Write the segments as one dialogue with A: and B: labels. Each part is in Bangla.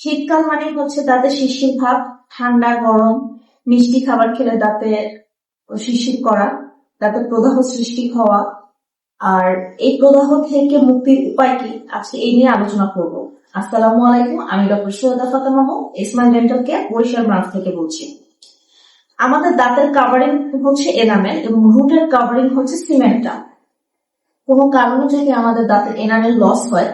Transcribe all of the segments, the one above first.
A: শীতকাল মানে হচ্ছে দাঁতে শিশির ভাব ঠান্ডা, গরম, মিষ্টি খাবার খেলে দাঁতে শিশির করা দাঁতে প্রদাহ সৃষ্টি হওয়া। আর এই প্রদাহ থেকে মুক্তির উপায় কি? আজকে এই নিয়ে আলোচনা করব। আসসালামু আলাইকুম, আমি doctor Syeda Fatema Md Ismail dental care, Barishal branch থেকে বলছি। আমাদের দাঁতের কাভারিং হচ্ছে এনামেল এবং রুটের কাভারিং হচ্ছে সিমেন্টটা কোনো কারণে যদি আমাদের দাঁতের এনামেল লস হয়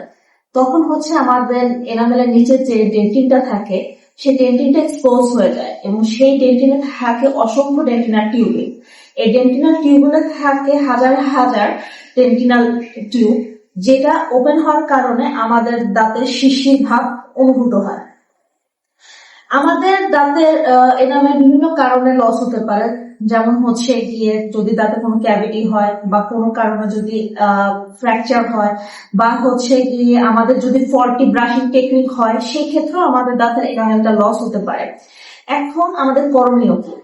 A: তখন হচ্ছে আমাদের এনামেলের নিচে যে ডেন্টিনটা থাকে সেই ডেন্টিনটা এক্সপোজ হয়ে যায় এবং সেই ডেন্টিনে থাকে অসংখ্য ডেন্টিনাল টিউবিং এই ডেন্টিনাল টিউবগুলো থাকে হাজার হাজার ডেন্টিনাল টিউব যেটা ওপেন হওয়ার কারণে আমাদের দাঁতের শিশির ভাব অনুভূত হয়। আমাদের দাঁতের এনামেল বিভিন্ন কারণে লস হতে পারে। যেমন হচ্ছে গিয়ে যদি দাঁতে কোনো ক্যাভিটি হয় বা কোনো কারণে যদি ফ্র্যাকচার হয় বা হচ্ছে গিয়ে আমাদের যদি ফল্টি ব্রাশিং টেকনিক হয় সেই ক্ষেত্রেও আমাদের দাঁতের এনামেলটা লস হতে পারে। এখন আমাদের করণীয় কি?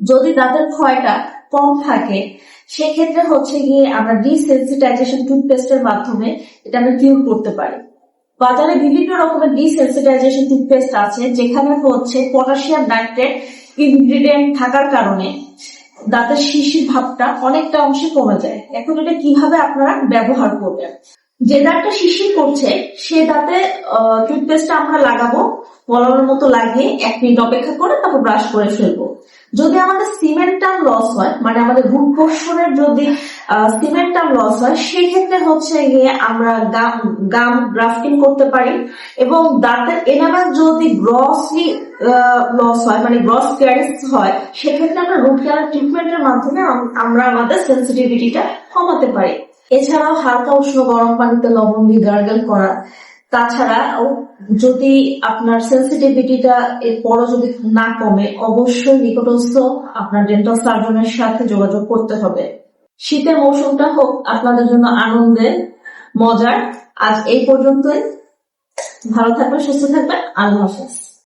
A: যদি দাঁতের ক্ষয়টা কম থাকে, সেক্ষেত্রে হচ্ছে গিয়ে আমরা ডিসেন্সিটাইজেশন টুথপেস্টের মাধ্যমে এটা আমরা কিউর করতে পারি। বাজারে বিভিন্ন রকমের ডিসেন্সিটাইজেশন টুথপেস্ট আছে, যেখানে হচ্ছে পটাশিয়াম নাইট্রেট ইনগ্রিডিয়েন্ট থাকার কারণে দাঁতের শিশির ভাবটা অনেকটা অংশে কমে যায়। এখন এটা কীভাবে আপনারা ব্যবহার করবেন? যে দাঁতটা শিশির করছে, সে দাঁতে টুথপেস্টটা আমরা লাগাবো বলার মতো লাগিয়ে এক মিনিট অপেক্ষা করে তারপর ব্রাশ করে ফেলব। যদি আমাদের সিমেন্টাম লস হয় মানে আমাদের রুট পোর্শনের যদি সিমেন্টাম লস হয়, সেক্ষেত্রে হচ্ছে গিয়ে আমরা গাম গাম গ্রাফটিং করতে পারি এবং দাঁতের এনামেল যদি গ্রসলি লস হয় মানে গ্রস ক্যারেন্স হয়, সেক্ষেত্রে আমরা রুট ক্যানাল ট্রিটমেন্টের মাধ্যমে আমরা আমাদের সেন্সিটিভিটিটা কমাতে পারি। এছাড়াও হালকা উষ্ণ গরম পানিতে লবণ দিয়ে গার্গেল করা তাছাড়া যদি আপনার সেন্সিটিভিটিটা এর এরপরও যদি না কমে, অবশ্যই নিকটস্থ আপনার ডেন্টাল সার্জনের সাথে যোগাযোগ করতে হবে। শীতের মৌসুমটা হোক, আপনাদের জন্য আনন্দের, মজার। আজ এই পর্যন্তই। ভালো থাকবেন, সুস্থ থাকবেন। আল্লাহ হাফেজ।